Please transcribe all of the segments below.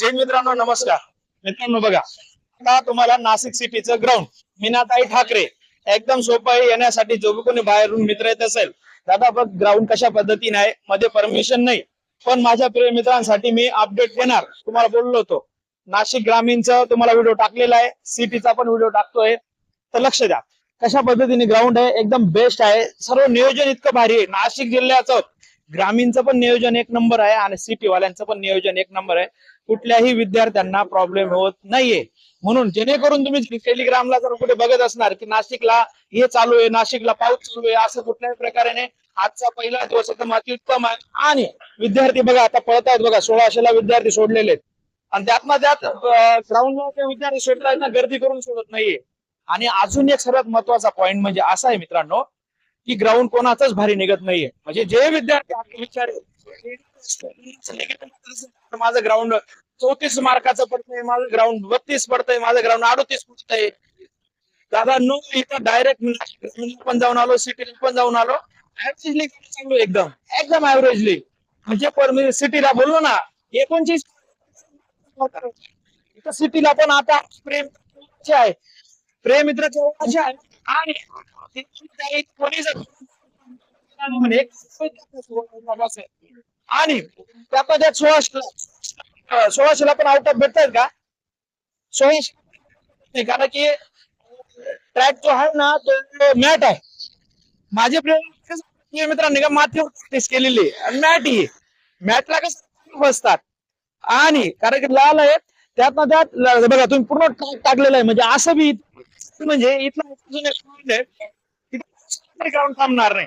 जय मित्रांनो नमस्कार. मित्रांनो बघा आता तुम्हाला नाशिक सिटीचं ग्राउंड मीनाताई ठाकरे एकदम सोपं आहे येण्यासाठी जो कोणी बाहेरून मित्र येत असेल दादा बघ ग्राउंड कशा पद्धतीने आहे मध्ये परमिशन नाही. पण माझ्या प्रिय मित्रांसाठी मी अपडेट देणार तुम्हाला बोललो होतो. नाशिक ग्रामीणचं तुम्हाला व्हिडिओ टाकलेला आहे सिटीचा पण व्हिडिओ टाकतोय. तर लक्ष द्या कशा पद्धतीने ग्राउंड आहे एकदम बेस्ट आहे सर्व नियोजन इतकं भारी आहे. नाशिक जिल्ह्याचं ग्रामीणचं पण नियोजन एक नंबर आहे आणि सिटीवाल्यांचं पण नियोजन एक नंबर आहे. कुठल्याही विद्यार्थ्यांना प्रॉब्लेम होत नाहीये. म्हणून जेणेकरून तुम्ही टेलिग्रामला जर कुठे बघत असणार की नाशिकला हे चालू आहे नाशिकला पाऊस चालू आहे असं कुठल्याही प्रकारे आजचा पहिला दिवस एकदम अत्युत्तम आहे. आणि विद्यार्थी बघा आता पळत आहेत बघा सोळाशेला विद्यार्थी सोडलेले आहेत. आणि त्यातनं त्यात ग्राउंडवर ते विद्यार्थी आहेत ना गर्दी करून सोडत नाहीये. आणि अजून एक सर्वात महत्त्वाचा पॉईंट म्हणजे असा आहे मित्रांनो की ग्राउंड कोणाचाच भारी निघत नाहीये. म्हणजे जे विद्यार्थी विचार माझं ग्राउंड चौतीस मार्काचं पडतंय माझं ग्राउंड बत्तीस पडतंय माझं ग्राउंड अडोतीस पडतंय. दादा नो इथं डायरेक्ट पण जाऊन आलो सिटीला पण जाऊन आलो. ऍव्हरेजली चालू चांगलो एकदम. एकदम ऍव्हरेजली म्हणजे पण मी सिटीला बोललो ना एकोणतीस इथं सिटीला पण आता प्रेम आहे. प्रेम मित्र वयाचे आहे. आणि तिथे आणि त्यात सोळाशेला सोळाशेला पण आउट ऑफ भेटतायत का? सोळाशे कारण की ट्रॅक जो आहे ना तो मॅट आहे. माझे प्रेम मित्रांनी का माती प्रॅक्टिस केलेली आहे. मॅट ही मॅटला कसं बसतात? आणि कारण की लाल आहे त्यातनं त्यात बघा तुम्ही पूर्ण ट्रॅक टाकलेला आहे. म्हणजे असं बी म्हणजे इथलं अजून एक point आहे, तिथं ग्राउंड थांबणार नाही.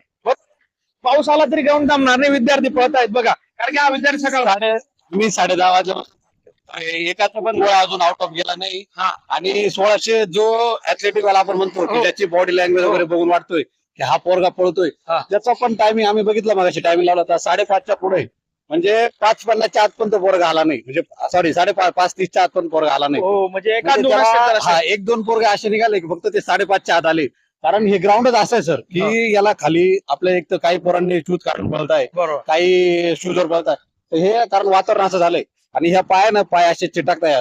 पाऊस आला तरी ग्राउंड थांबणार नाही विद्यार्थी पळत आहेत बघा. कारण की हा विद्यार्थी सकाळ साडे मी साडे दहा वाजता एकाचा पण गोळा अजून आउट ऑफ गेला नाही. हा. आणि सोळाशे जो ऍथलेटिक वाला आपण म्हणतो की. त्याची बॉडी लँग्वेज वगैरे बघून वाटतोय की हा पोरगा पळतोय. त्याचा पण टायमिंग आम्ही बघितला मगाशी टायमिंग लावला होता. साडेपाचच्या पुढे. म्हणजे पाच पन्नासच्या आत पण तो पोरगा आला नाही. म्हणजे सॉरी साडेपाच पाच तीसच्या आत पण पोरगा आला नाही. हो म्हणजे एका म्हणजे त्याला- हा. एक दोन पोरगे असे निघाले की फक्त ते साडेपाचच्या आत आले. कारण हे ग्राउंडच असं आहे सर हा. की याला खाली आपल्या एक तर काही पोरांनी शूज काढून पळताय बरोबर. काही शूजवर पळतात तर हे कारण वातावरण असं झालंय. आणि ह्या पायानं पाय असे चिटकताय.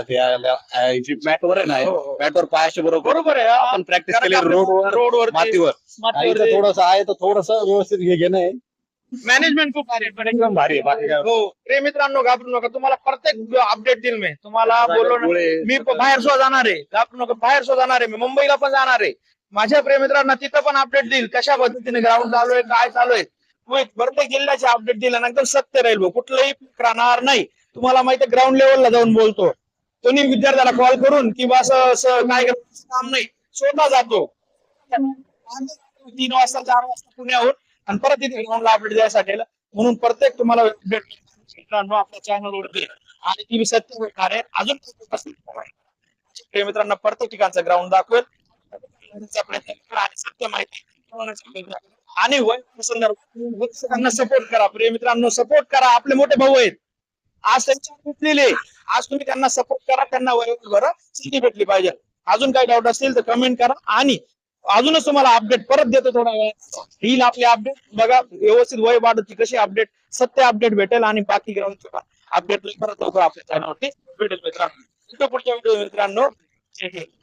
मॅटवर आहे ना हो, हो. मॅटवर पाय असे बरोबर बरोबर आहे आपण प्रॅक्टिस केली रोडवर मातीवर. थोडस आहे तर थोडस व्यवस्थित हे घेणं आहे. मॅनेजमेंट खूप भारी आहे, पण एकदम भारी आहे, बाकी काय. हो. रे मित्रांनो घाबरू नका. तुम्हाला प्रत्येक अपडेट देईल मी. तुम्हाला बोललो ना मी प- बाहेर सुद्धा जाणार आहे. घाबरू नका. बाहेर सुद्धा जाणार आहे. मी मुंबईला पण जाणार आहे. माझ्या प्रेमित्रांना तिथं पण अपडेट देईल. कशा पद्धतीने ग्राउंड चालू आहे काय चालू आहे? तुम्ही प्रत्येक जिल्ह्याचे अपडेट दिला. ना एकदम सत्य राहील भाऊ. कुठलंही राहणार नाही. तुम्हाला माहिती ग्राउंड लेवलला जाऊन बोलतो. कोणी विद्यार्थ्याला कॉल करून किंवा असं असं काय करायचं काम नाही. स्वतः जातो. तीन वाजता चार वाजता पुण्याहून आणि परत तिथे ग्राउंडला अपडेट द्यायसाठी म्हणून प्रत्येक तुम्हाला मित्रांनो आपल्या चॅनलवरती आणि ती सत्य भेटणार आहे अजून मित्रांना प्रत्येक ठिकाणचं ग्राउंड दाखवेल. प्रयत्न करा आणि सत्य माहिती आणि वय सपोर्ट करा. प्रिय मित्रांनो सपोर्ट करा. आपले मोठे भाऊ आहेत. आज त्यांच्या भेटलेले. आज तुम्ही त्यांना सपोर्ट करा. त्यांना वयोवर बरं संधी भेटली पाहिजे. अजून काही डाऊट असतील तर कमेंट करा. आणि अजूनच तुम्हाला अपडेट परत देतो थोडा वेळ. येईल आपले अपडेट बघा व्यवस्थित वय वाढत कशी अपडेट सत्य अपडेट भेटेल आणि बाकी ग्राउंड अपडेट परत लवकर आपल्या चॅनलवरती भेटेल मित्रांनो. पुढच्या व्हिडिओ मित्रांनो. जय हिंद.